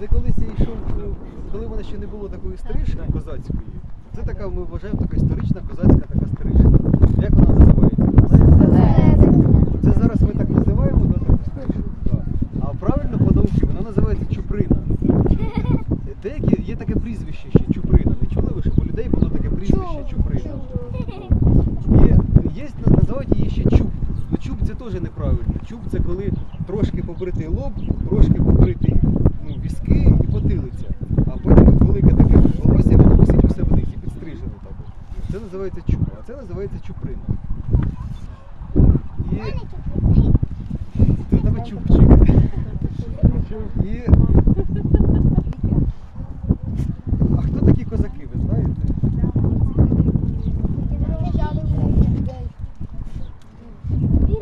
Це колись я йшов, коли в мене ще не було такої стрижки козацької. Це така, ми вважаємо, така історична козацька така стрижка. Як вона називається? Це зараз ми так називаємо, А правильно по науці вона називається чуприна. Деякі є таке прізвище ще чуприна. Не чули ви, щоб у людей було таке прізвище чуприна? Є, є називають її ще чуб. Ну чуб це теж неправильно. Чуб це коли трошки побритий лоб, трошки побритий потилиця. А потім от велике таке волосся, воно висить усе вниз і підстрижено так. Це називається чуб, а це називається чуприна. І це в тебе чубчик. І... А хто такі козаки, ви знаєте? Ну,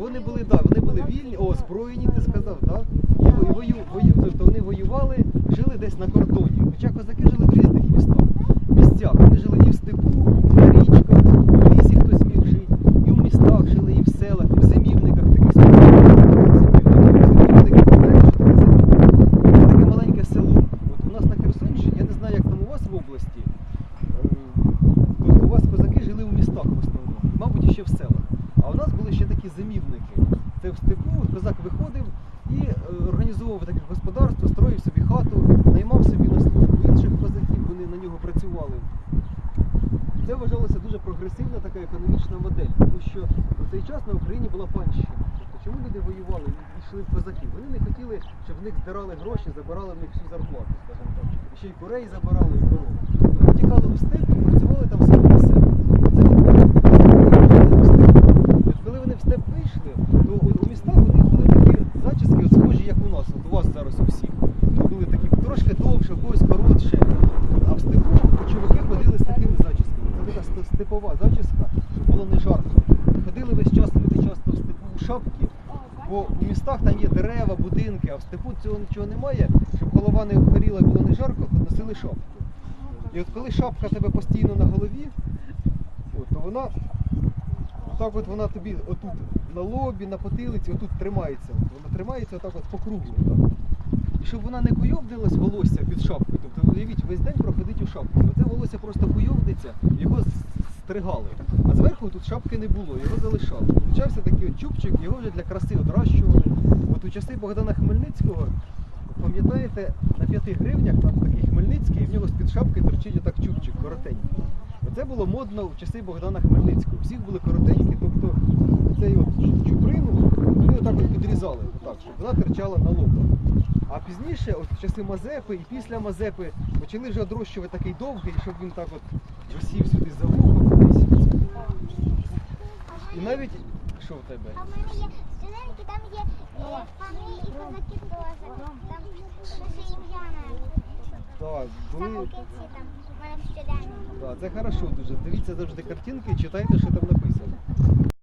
Вони були, да, вони були вільні, о, озброєні, ти сказав, так во- і вою, вою, тобто вони воювали, жили десь на кордоні. Хоча козаки жили в різних містах. Місцях. Вони жили і в степу, і на річках, і в лісі хтось міг жити, і в містах жили, і в селах, і в зимівниках таких? Це таке маленьке село. От у нас на Херсонщині, я не знаю, як там у вас в області. е, Тобто у вас козаки жили у містах в основному, мабуть, ще в селах. А у нас були ще такі зимівники. Це в степу козак виходив і е, організовував таке господарство, строїв собі хату, наймав собі на службу інших козаків, вони на нього працювали. Це вважалося дуже прогресивна така економічна модель, тому що у цей час на Україні була панщина. Тобто чому люди воювали і йшли в козаки? Вони не хотіли, щоб в них здирали гроші, забирали в них всю зарплату, скажімо так. Ще й курей забирали і коров. Вони втікали у степ і працювали там самі на себе. Оце от були козаки, в степ. І от коли вони в степ вийшли, то у, у містах у них були такі зачіски, от схожі, як у нас, от у вас зараз у всіх. Були такі трошки довше, у когось коротше. А в степу чуваки ходили з такими зачісками. Це така степова зачіска, щоб було не жарко. Ходили весь час люди часто в степу у шапки, бо у містах там є дерева, будинки, а в степу цього нічого немає, щоб голова не обгоріла і було не жарко, носили шапку. І от коли шапка тебе постійно на голові, то вона так от вона тобі отут на лобі, на потилиці, отут тримається. Вона тримається отак от по кругу. Отак. І щоб вона не куйовдилась волосся під шапкою. Тобто уявіть, весь день проходить у шапку. Оце волосся просто куйовдиться, стригали. А зверху тут шапки не було, його залишали. Получався такий чубчик, його вже для краси одращували. От у часи Богдана Хмельницького, пам'ятаєте, на 5 гривнях там такий Хмельницький, і в нього з-під шапки торчить отак чубчик коротенький. Оце було модно в часи Богдана Хмельницького. Всіх були коротенькі, тобто цей от чуприну вони отак от підрізали, отак, щоб вона терчала на лоба. А пізніше, от в часи Мазепи і після Мазепи, почали вже одрощувати такий довгий, щоб він так от висів сюди за вухом. І навіть що в тебе? А мене є студентки, там є пани і козаки теж. Там наше ім'я навіть. Так, були. це хорошо дуже. Дивіться завжди картинки, і читайте, що там написано.